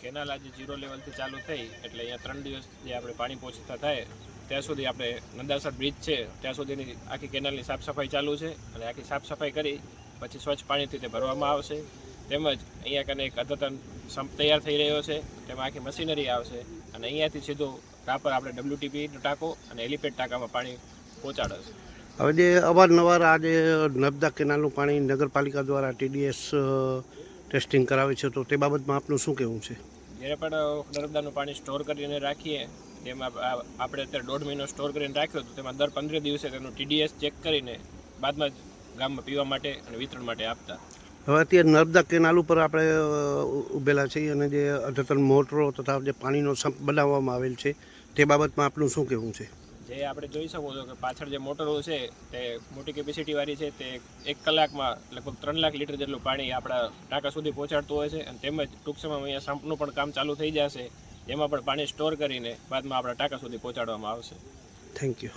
Canal આજે zero લેવલથી ચાલુ થઈ, એટલે અહીંયા ત્રણ દિવસ જે આપણે પાણી પહોંચતા થાય, ત્યાં સુધી આપણે નંદાસર બ્રિજ છે, ત્યાં સુધીની આખી કેનાલની સાફ સફાઈ ચાલુ છે અને આખી સાફ સફાઈ કરી પછી સ્વચ્છ પાણીથી તે ભરવામાં આવશે. તેમજ અહીંયા કને એક અદ્યતન સંપ તૈયાર થઈ રહ્યો છે, તેમાં આખી મશીનરી આવશે અને અહીંયાથી સીધું રાપર આપણે ડબ્લ્યુટીપીનો ટાંકો અને એલિપેડ ટાંકામાં પાણી પહોંચાડશે. હવે જે અવારનવાર આજે નર્મદા કેનાલનું પાણી નગરપાલિકા દ્વારા ટીડીએસ ટેસ્ટિંગ કરાવે છે તો તે બાબતમાં આપનું શું કહેવું છે? જ્યારે પણ નર્મદાનું પાણી સ્ટોર કરીને રાખીએ તેમાં આપણે અત્યારે દોઢ મહિનો સ્ટોર કરીને રાખ્યો હતો તેમાં દર પંદર દિવસે તેનું ટીડીએસ ચેક કરીને બાદમાં ગામમાં પીવા માટે અને વિતરણ માટે આપતા. હવે અત્યારે નર્મદા કેનાલ ઉપર આપણે ઊભેલા છીએ અને જે અદ્યતન મોટરો તથા જે પાણીનો સંપ બનાવવામાં આવેલ છે તે બાબતમાં આપનું શું કહેવું છે? જે આપણે જોઈ શકો છો કે પાછળ જે મોટરો છે તે મોટી કેપેસિટીવાળી છે તે એક કલાકમાં લગભગ ત્રણ લાખ લીટર જેટલું પાણી આપણા ટાંકા સુધી પહોંચાડતું હોય છે અને તેમજ ટૂંક સમયમાં અહીંયા સંપનું પણ કામ ચાલુ થઈ જશે જેમાં પણ પાણી સ્ટોર કરીને બાદમાં આપણા ટાંકા સુધી પહોંચાડવામાં આવશે. Thank you